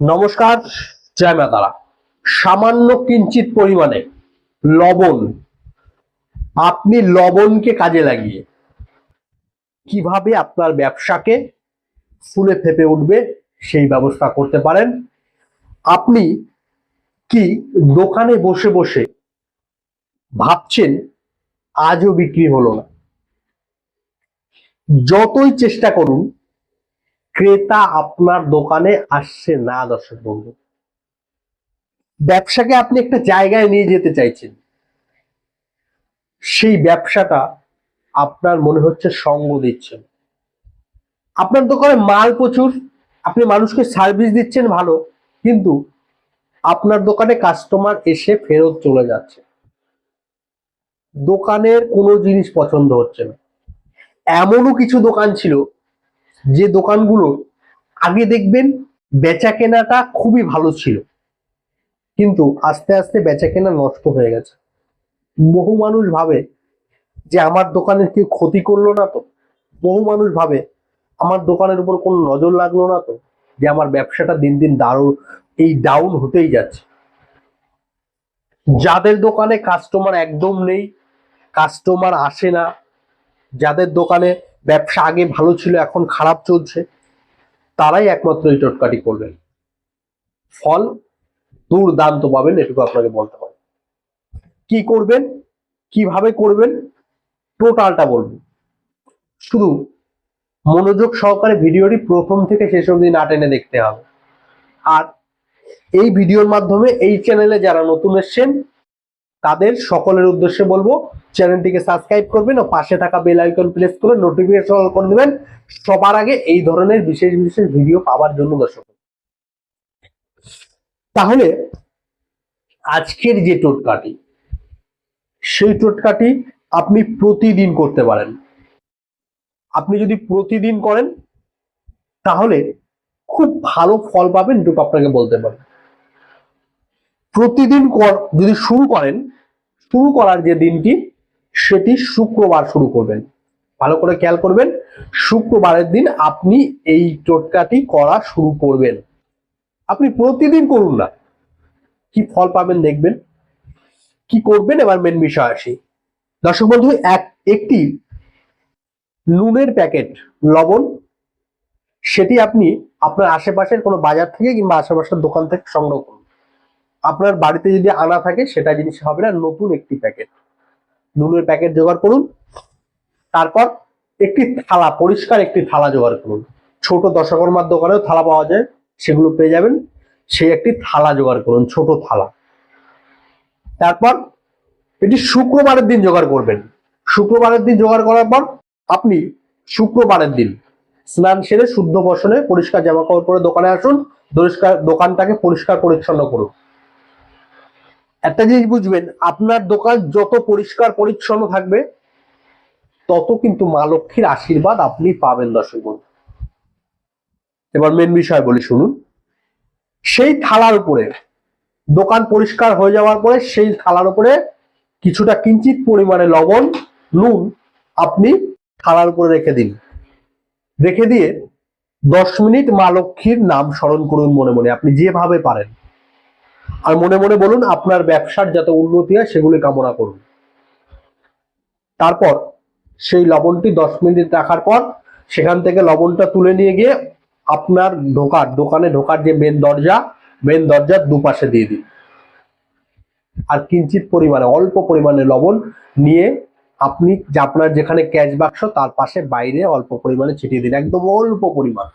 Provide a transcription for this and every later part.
নমস্কার, জয় মা তারা সামান্য কিঞ্চিত পরিমাণে লবণ। আপনি লবণকে কাজে লাগিয়ে কীভাবে আপনার ব্যবসাকে ফুলে ফেপে উঠবে সেই ব্যবস্থা করতে পারেন। আপনি কি দোকানে বসে বসে ভাবছেন, আজও বিক্রি হলো না? যতই চেষ্টা করুন ক্রেতা আপনার দোকানে আসছে না, দর্শক বন্ধু? ব্যবসাকে আপনি একটা জায়গায় নিয়ে যেতে চাইছেন। সেই ব্যবসাটা আপনার মনে হচ্ছে সঙ্গ দিচ্ছেন। আপনার দোকানে মাল প্রচুর, আপনি মানুষকে সার্ভিস দিচ্ছেন ভালো, কিন্তু আপনার দোকানে কাস্টমার এসে ফেরত চলে যাচ্ছে। দোকানের কোনো জিনিস পছন্দ হচ্ছে না। এমনও কিছু দোকান ছিল যে দোকানগুলো আগে দেখবেন বেচা কেনাটা খুবই ভালো ছিল, কিন্তু আস্তে আস্তে বেচা কেনা নষ্ট হয়ে গেছে। বহু মানুষ ভাবে যে আমার দোকানের কেউ ক্ষতি করল না তো। বহু মানুষ ভাবে আমার দোকানের উপর কোনো নজর লাগল না তো, যে আমার ব্যবসাটা দিন দিন দারুণ, এই ডাউন হতেই যাচ্ছে। যাদের দোকানে কাস্টমার একদম নেই কাস্টমার আসে না, যাদের দোকানে ব্যবসা আগে ভালো ছিল, এখন খারাপ চলছে। তারাই একমাত্র এই টোটকাটি করবেন। ফল দুর্দান্ত পাবেন, এটুকু আপনাকে বলতে পারি কি করবেন? কীভাবে করবেন? টোটালটা বলবেন শুধু মনোযোগ সহকারে ভিডিওটি প্রথম থেকে শেষ অবধি না টেনে দেখতে হবে। আর এই ভিডিওর মাধ্যমে এই চ্যানেলে যারা নতুন এসছেন তাদের সকলের উদ্দেশ্যে বলব, চ্যানেলটিকে সাবস্ক্রাইব করবেন ও পাশে থাকা বেল আইকন প্রেস করে নোটিফিকেশন অল করে দেবেন। সবার আগে এই ধরনের বিশেষ বিশেষ ভিডিও পাওয়ার জন্য দর্শক। তাহলে আজকের যে টোটকাটি, সেই টোটকাটি আপনি প্রতিদিন করতে পারেন। আপনি যদি প্রতিদিন করেন, তাহলে খুব ভালো ফল পাবেন, এটুকু আপনাকে বলতে পারেন প্রতিদিন কর- যদি শুরু করেন, শুরু করার যে দিনটি, সেটি শুক্রবার শুরু করবেন। ভালো করে খেয়াল করবেন, শুক্রবারের দিন আপনি এই টোটকাটি করা শুরু করবেন। আপনি প্রতিদিন করুন না। কি ফল পাবেন দেখবেন? কি করবেন? এবার মেন বিষয় আসি। দর্শক বন্ধু, এক, একটি নুনের প্যাকেট লবণ, সেটি আপনি আপনার আশেপাশের কোনো বাজার থেকে কিংবা আশেপাশের দোকান থেকে সংগ্রহ করুন। আপনার বাড়িতে যদি আনা থাকে, সেটা জিনিস হবে না, নতুন একটি প্যাকেট। নুনের প্যাকেট জোগাড় করুন। তারপর একটি থালা, পরিষ্কার একটি থালা জোগাড় করুন। ছোট দশকর্মার দোকানেও থালা পাওয়া যায়, সেগুলো পেয়ে যাবেন। সেই একটি থালা জোগাড় করুন, ছোট থালা। তারপর এটি শুক্রবারের দিন জোগাড় করবেন। শুক্রবারের দিন জোগাড় করার পর আপনি শুক্রবারের দিন স্নান সেরে, শুদ্ধ বসনে পরিষ্কার জামা কাপড় পরে দোকানে আসুন পরিষ্কার দোকানটাকে পরিষ্কার পরিচ্ছন্ন করুন। একটা জিনিস বুঝবেন, আপনার দোকান যত পরিষ্কার পরিচ্ছন্ন থাকবে, তত কিন্তু মা লক্ষ্মীর আশীর্বাদ আপনি পাবেন দর্শক বন্ধু। এবার মেন বিষয় বলি শুনুন, সেই থালার উপরে, দোকান পরিষ্কার হয়ে যাওয়ার পরে সেই থালার উপরে কিছুটা কিঞ্চিত পরিমাণে লবণ, নুন আপনি থালার উপরে রেখে দিন। রেখে দিয়ে দশ মিনিট মা লক্ষ্মীর নাম স্মরণ করুন মনে মনে, আপনি যেভাবে পারেন। আর মনে মনে বলুন, আপনার ব্যবসার যাতে উন্নতি হয়, সেগুলি কামনা করুন। তারপর সেই লবণটি দশ মিনিট রাখার পর সেখান থেকে লবণটা তুলে নিয়ে গিয়ে আপনার ঢোকার, দোকানে ঢোকার যে মেন দরজা মেন দরজার দুপাশে দিয়ে দিন। আর কিঞ্চিত পরিমাণে, অল্প পরিমাণে লবণ নিয়ে আপনি আপনার যেখানে ক্যাশ বাক্স তার পাশে বাইরে অল্প পরিমাণে ছিটিয়ে দিন, একদম অল্প পরিমাণ।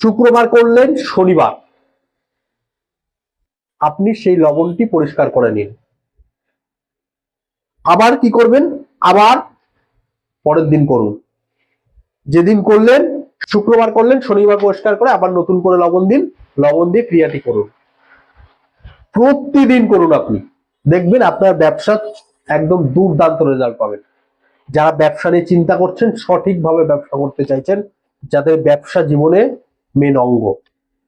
শুক্রবার করলেন, শনিবার। আপনি সেই লবণটি পরিষ্কার করে নিন। আবার কি করবেন? আবার পরের দিন করুন। যেদিন করলেন, শুক্রবার করলেন, শনিবার পরিষ্কার করে আবার নতুন করে লবণ দিন। লবণ দিয়ে ক্রিয়াটি করুন। প্রতিদিন করুন আপনি। দেখবেন আপনার ব্যবসা একদম দুর্দান্ত রেজাল্ট পাবেন। যারা ব্যবসা নিয়ে চিন্তা করছেন, সঠিকভাবে ব্যবসা করতে চাইছেন, যাদের ব্যবসা জীবনে মেন অঙ্গ,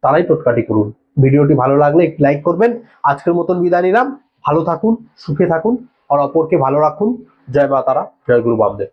তারাই টোটকাটি করুন। ভিডিওটি ভালো লাগলে একটি লাইক করবেন। আজকের মতন বিদায় নিলাম। ভালো থাকুন, সুখে থাকুন, আর অপরকে ভালো রাখুন। জয় মা তারা, জয় গুরু বামদেব।